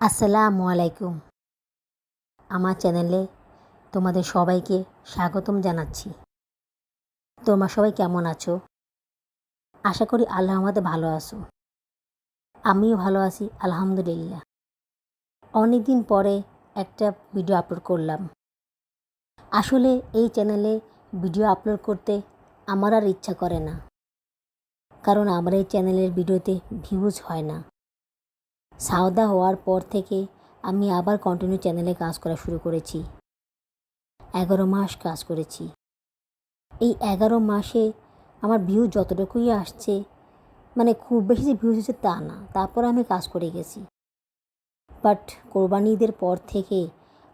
আসসালামু আলাইকুম। আমার চ্যানেলে তোমাদের সবাইকে স্বাগতম জানাচ্ছি। তোমরা সবাই কেমন আছো? আশা করি আল্লাহ আমাদের ভালো আছো। আমিও ভালো আছি, আলহামদুলিল্লাহ। অনেক দিন পরে একটা ভিডিও আপলোড করলাম। আসলে এই চ্যানেলে ভিডিও আপলোড করতে আমার আর ইচ্ছা করে না। কারণ আমার এই চ্যানেলের ভিডিওতে ভিউজ হয় না। সাউদা হওয়ার পর থেকে আমি আবার কন্টিনিউ চ্যানেলে কাজ করা শুরু করেছি। এগারো মাস কাজ করেছি। এই এগারো মাসে আমার ভিউ যতটুকুই আসছে মানে খুব বেশি যে ভিউজ হচ্ছে তা না, তারপর আমি কাজ করে গেছি। বাট কোরবানি ঈদের পর থেকে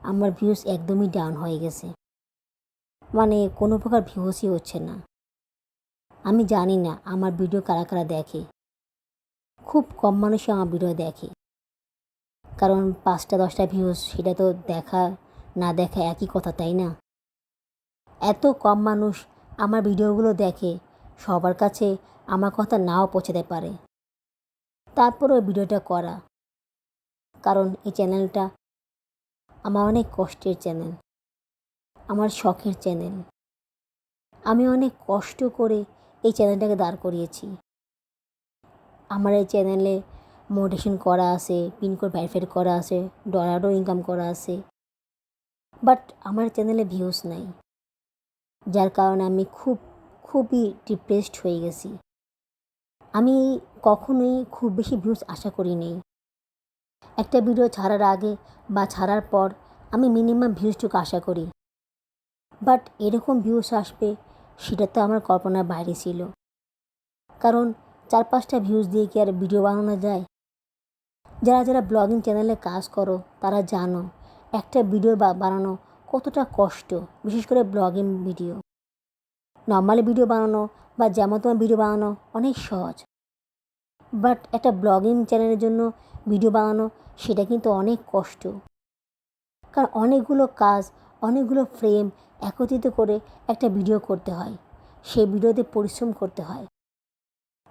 আমার ভিউজ একদমই ডাউন হয়ে গেছে। মানে কোনো প্রকার ভিউজই হচ্ছে না। আমি জানি না আমার ভিডিও কারা কারা দেখে। খুব কম মানুষই আমার ভিডিও দেখে। কারণ পাঁচটা, দশটা ভিউজ সেটা তো দেখা, না দেখা একই কথা, তাই না? এত কম মানুষ আমার ভিডিওগুলো দেখে, সবার কাছে আমার কথা নাও পৌঁছাতে পারে। তারপরেও ভিডিওটা করা। কারণ এই চ্যানেলটা আমার অনেক কষ্টের চ্যানেল। আমার শখের চ্যানেল। আমি অনেক কষ্ট করে এই চ্যানেলটাকে দাঁড় করিয়েছি। আমার এই চ্যানেলে মোটিভেশন করা আছে পিনকোড ভ্যারিফাইড করা আছে ডলারও ইনকাম করা আছে। বাট আমার চ্যানেলে ভিউজ নাই। যার কারণে আমি খুব, খুবই ডিপ্রেসড হয়ে গেছি। আমি কখনোই খুব বেশি ভিউজ আশা করি নেই। একটা ভিডিও ছাড়ার আগে বা ছাড়ার পর আমি মিনিমাম ভিউজটুকু আশা করি। বাট এরকম ভিউজ আসবে সেটা তো আমার কল্পনার বাইরে ছিল। কারণ চার পাঁচটা ভিউজ দিয়ে কি আর ভিডিও বানানো যায়? যারা যারা ব্লগিং চ্যানেলে কাজ করো, তারা জানো, একটা ভিডিও বানানো কতটা কষ্ট, বিশেষ করে ব্লগিং ভিডিও নর্মালি ভিডিও বানানো বা যেমন তোমার ভিডিও বানানো অনেক সহজ। বাট একটা ব্লগিং চ্যানেলের জন্য ভিডিও বানানো, সেটা কিন্তু অনেক কষ্ট। কারণ অনেকগুলো কাজ অনেকগুলো ফ্রেম একত্রিত করে একটা ভিডিও করতে হয়। সেই ভিডিওতে পরিশ্রম করতে হয়।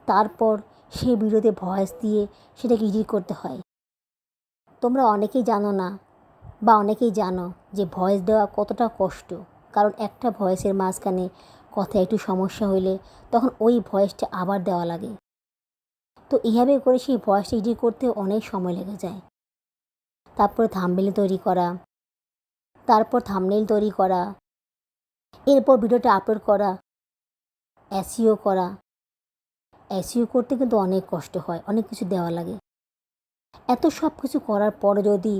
তারপর সেই ভিডিওতে ভয়েস দিয়ে সেটাকে এডিট করতে হয়। তোমরা অনেকেই জানো না বা অনেকেই জানো যে ভয়েস দেওয়া কতটা কষ্ট। কারণ একটা ভয়েসের মাঝখানে কথা একটু সমস্যা হইলে তখন ওই ভয়েসটা আবার দেওয়া লাগে। তো এইভাবে করে সেই ভয়েসটা এডিট করতে অনেক সময় লেগে যায়। তারপরে থামবেল তৈরি করা তারপর থামনেল তৈরি করা, এরপর ভিডিওটা আপলোড করা এসিও করা। এসিও করতে কিন্তু অনেক কষ্ট হয়, অনেক কিছু দেওয়া লাগে। এত সব কিছু করার পর যদি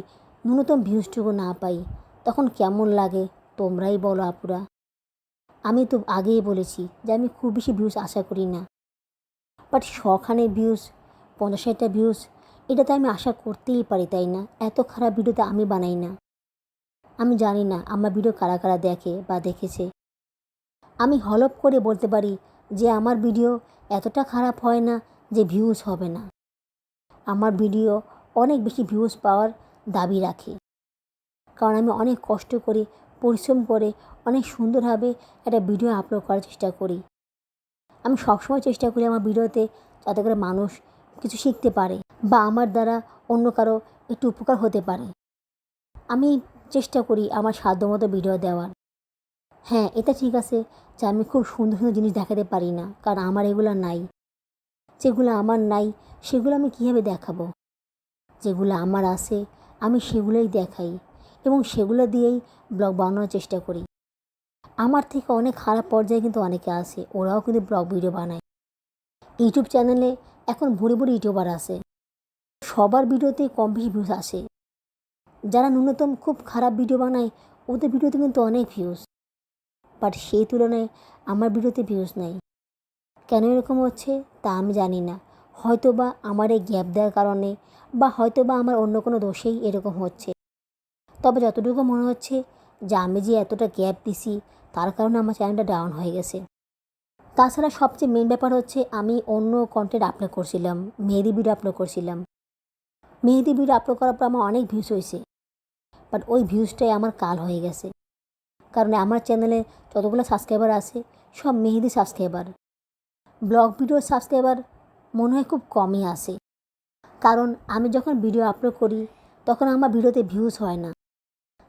ন্যূনতম ভিউজটুকু না পাই, তখন কেমন লাগে তোমরাই বলো আপুরা। আমি তো আগেই বলেছি যে আমি খুব বেশি ভিউজ আশা করি না। বাট শখানে ভিউজ পঞ্চাশ ভিউজ এটা তো আমি আশা করতেই পারি, তাই না? এত খারাপ ভিডিও তো আমি বানাই না। আমি জানি না আমার ভিডিও কারা কারা দেখে বা দেখেছে। আমি হলপ করে বলতে পারি যে আমার ভিডিও এতটা খারাপ হয় না যে ভিউজ হবে না। আমার ভিডিও অনেক বেশি ভিউজ পাওয়ার দাবি রাখে। কারণ আমি অনেক কষ্ট করে, পরিশ্রম করে, অনেক সুন্দরভাবে একটা ভিডিও আপলোড করার চেষ্টা করি। আমি সবসময় চেষ্টা করি আমার ভিডিওতে যাতে করে মানুষ কিছু শিখতে পারে বা আমার দ্বারা অন্য কারও একটু উপকার হতে পারে। আমি চেষ্টা করি আমার সাধ্যমতো ভিডিও দেওয়ার। হ্যাঁ এটা ঠিক আছে যে আমি খুব সুন্দর সুন্দর জিনিস দেখাতে পারি না, কারণ আমার এগুলো নাই। যেগুলো আমার নাই, সেগুলো আমি কীভাবে দেখাবো? যেগুলো আমার আছে, আমি সেগুলোই দেখাই এবং সেগুলো দিয়েই ব্লগ বানানোর চেষ্টা করি। আমার থেকে অনেক খারাপ পর্যায়ে কিন্তু অনেকে আসে ওরাও কিন্তু ব্লগ ভিডিও বানায়। ইউটিউব চ্যানেলে এখন ভুড়ি ভুড়ি ইউটিউবার আসে সবার ভিডিওতে কম বেশি ভিউজ আসে। যারা ন্যূনতম খুব খারাপ ভিডিও বানায়, ওদের ভিডিওতে কিন্তু অনেক ভিউজ বাট সেই তুলনায় আমার ভিডিওতে ভিউজ নাই। কেন এরকম হচ্ছে তা আমি জানি না। হয়তো বা আমার এই গ্যাপ দেওয়ার কারণে বা হয়তো বা আমার অন্য কোনো দোষেই এরকম হচ্ছে। তবে যতটুকু মনে হচ্ছে যে আমি যে এতটা গ্যাপ দিছি, তার কারণে আমার চ্যানেলটা ডাউন হয়ে গেছে। তাছাড়া সবচেয়ে মেন ব্যাপার হচ্ছে আমি অন্য কন্টেন্ট আপলোড করছিলাম, মেহেদি ভিডিও আপলোড করছিলাম। মেহেদি ভিডিও আপলোড করার পর আমার অনেক ভিউজ হয়েছে। বাট ওই ভিউজটাই আমার কাল হয়ে গেছে। কারণ আমার চ্যানেলে যতগুলো সাবস্ক্রাইবার আছে, সব Mehedi subscriber. Vlog video subscriber মনে হয় খুব কমই আসে কারণ আমি যখন ভিডিও আপলোড করি, তখন আমার ভিডিওতে ভিউজ হয় না।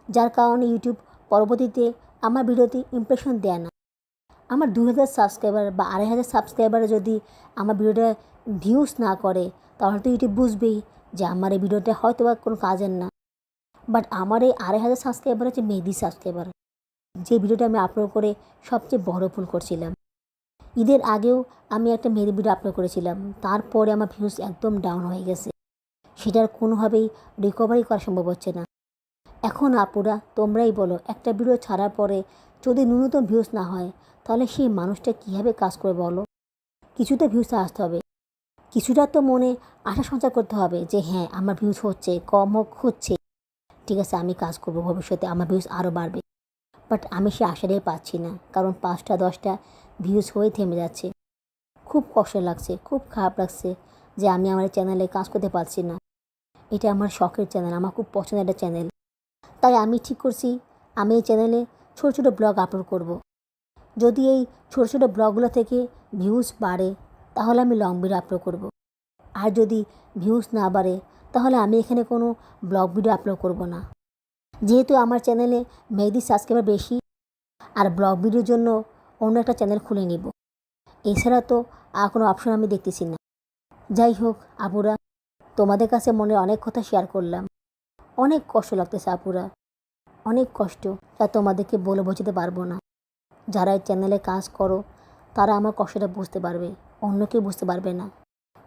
যার কারণে ইউটিউব পরবর্তীতে আমার ভিডিওতে ইমপ্রেশন দেয় না। আমার দু হাজার সাবস্ক্রাইবার বা আড়াই হাজার সাবস্ক্রাইবার যদি আমার ভিডিওটা ভিউজ না করে, তাহলে তো ইউটিউব বুঝবেই যে আমার এই ভিডিওটা হয়তো বা কোনো কাজের না। বাট আমার এই আড়াই হাজার সাবস্ক্রাইবার হচ্ছে মেহেদি সাবস্ক্রাইবার যে ভিডিওটা আমি আপলোড করে সবচেয়ে বড় ভুল করছিলাম। ঈদের আগেও আমি একটা মেহেদি ভিডিও আপলোড করেছিলাম। তারপরে আমার ভিউজ একদম ডাউন হয়ে গেছে। সেটার কোনোভাবেই রিকভারি করা সম্ভব হচ্ছে না। এখন আপুরা, তোমরাই বলো, একটা ভিডিও ছাড়ার পরে যদি ন্যূনতম ভিউজ না হয়, তাহলে সেই মানুষটা কীভাবে কাজ করে বলো? কিছুটা ভিউজ আসতে হবে। কিছুটা তো মনে আশা সঞ্চার করতে হবে যে হ্যাঁ আমার ভিউজ হচ্ছে কম হোক হচ্ছে। ঠিক আছে, আমি কাজ করব ভবিষ্যতে, আমার ভিউজ আরও বাড়বে বাট আমি সে আশাটাই পাচ্ছি না, কারণ পাঁচটা, দশটা ভিউজ হয়ে থেমে যাচ্ছে খুব কষ্ট লাগছে, খুব খারাপ লাগছে যে আমি আমার চ্যানেলে কাজ করতে পারছি না এটা আমার শখের চ্যানেল আমার খুব পছন্দের একটা চ্যানেল তাই আমি ঠিক করছি, আমি এই চ্যানেলে ছোটো ছোটো ব্লগ আপলোড করব। যদি এই ছোটো ছোটো ব্লগগুলো থেকে ভিউজ বাড়ে, তাহলে আমি লং ভিডিও আপলোড করব। আর যদি ভিউজ না বাড়ে তাহলে আমি এখানে কোনো ব্লগ ভিডিও আপলোড করব না। যেহেতু আমার চ্যানেলে মেহেদি সাবস্ক্রাইবার বেশি, আর ব্লগ ভিডিওর জন্য অন্য একটা চ্যানেল খুলে নিব। এছাড়া তো আর কোনো অপশন আমি দেখতেছি না। যাই হোক, আপুরা, তোমাদের কাছে মনে অনেক কথা শেয়ার করলাম। অনেক কষ্ট লাগতেছে, আপুরা। অনেক কষ্ট তা তোমাদেরকে বলে বোঝাতে পারব না। যারা এই চ্যানেলে কাজ করো, তারা আমার কষ্টটা বুঝতে পারবে অন্য কেউ বুঝতে পারবে না।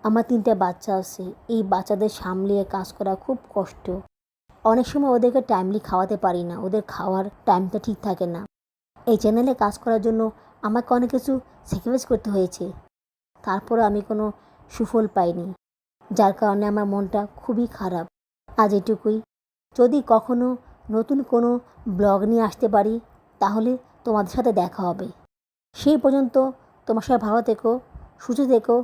আমার তিনটে বাচ্চা আছে। এই বাচ্চাদের সামলিয়ে কাজ করা খুব কষ্ট। অনেক সময় ওদেরকে টাইমলি খাওয়াতে পারি না। ওদের খাওয়ার টাইমটা ঠিক থাকে না। এই চ্যানেলে কাজ করার জন্য আমাকে অনেক কিছু স্যাক্রিফাইস করতে হয়েছে। তারপরে আমি কোনো সুফল পাইনি। যার কারণে আমার মনটা খুবই খারাপ। আজ এটুকুই। যদি কখনো নতুন কোনো ব্লগ নিয়ে আসতে পারি, তাহলে তোমাদের সাথে দেখা হবে। সেই পর্যন্ত তোমার সাথে ভালো থেকো, সুস্থ থেকো।